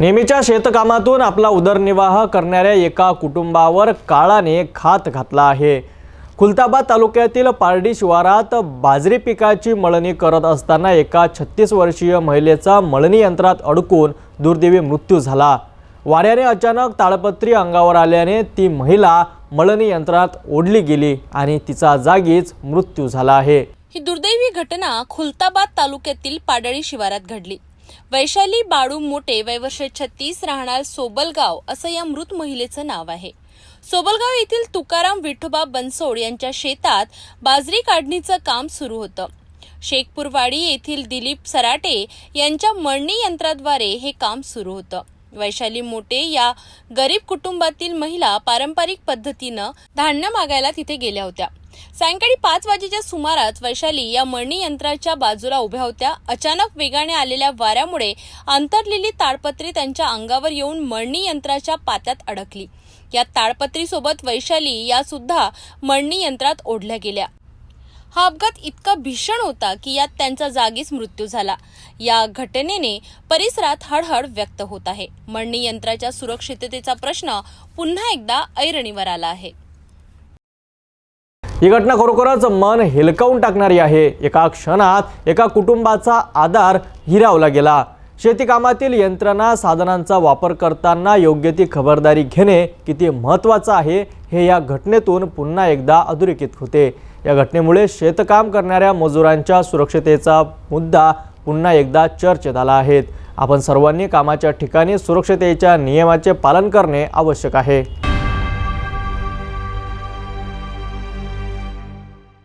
नेहमीच्या शेतकामातून आपला उदरनिर्वाह करणाऱ्या एका कुटुंबावर काळाने खात घातला आहे. खुलताबाद तालुक्यातील पारडी शिवारात बाजरी पिकाची मळणी करत असताना एका छत्तीस वर्षीय महिलेचा मळणी यंत्रात अडकून दुर्दैवी मृत्यू झाला. वाऱ्याने अचानक ताळपत्री अंगावर आल्याने ती महिला मळणी यंत्रात ओढली गेली आणि तिचा जागीच मृत्यू झाला आहे. ही दुर्दैवी घटना खुलताबाद तालुक्यातील पाडळी शिवारात घडली. वैशाली बाळू मोटे वयवर्ष छत्तीस राहणार सोबलगाव असं या मृत महिलेचं नाव आहे. सोबलगाव येथील तुकाराम विठोबा बनसोड यांच्या शेतात बाजरी काढणीचं काम सुरू होतं. शेखपूरवाडी येथील दिलीप सराटे यांच्या मळणी यंत्राद्वारे हे काम सुरू होतं. वैशाली मोटे या गरीब कुटुंबातील महिला पारंपरिक पद्धतीनं धान्य मागायला तिथे गेल्या होत्या. सायंकाळी पाच वाजेच्या सुमारास वैशाली या मळणी यंत्राच्या बाजूला उभ्या होत्या. अचानक वेगाने आलेल्या वाऱ्यामुळे अंतरलेली ताडपत्री त्यांच्या अंगावर येऊन मळणी यंत्राच्या पात्यात अडकली. या ताडपत्रीसोबत वैशाली या सुद्धा मळणी यंत्रात ओढल्या गेल्या. हा अपघात इतका भीषण होता की यात त्यांचा जागीच मृत्यू झाला. या घटनेने परिसरात हळहळ व्यक्त होत आहे. मळणी यंत्राच्या सुरक्षिततेचा प्रश्न पुन्हा एकदा ऐरणीवर आला आहे. ही घटना खरोखरच मन हेलकावून टाकणारी आहे. एका क्षणात एका कुटुंबाचा आधार हिरावला गेला. शेतीकामातील यंत्रणा साधनांचा वापर करताना योग्य ती खबरदारी घेणे किती महत्त्वाचं आहे हे या घटनेतून पुन्हा एकदा अधोरेखित होते. या घटनेमुळे शेतकाम करणाऱ्या मजुरांच्या सुरक्षतेचा मुद्दा पुन्हा एकदा चर्चेत आला आहे. आपण सर्वांनी कामाच्या ठिकाणी सुरक्षतेच्या नियमाचे पालन करणे आवश्यक आहे.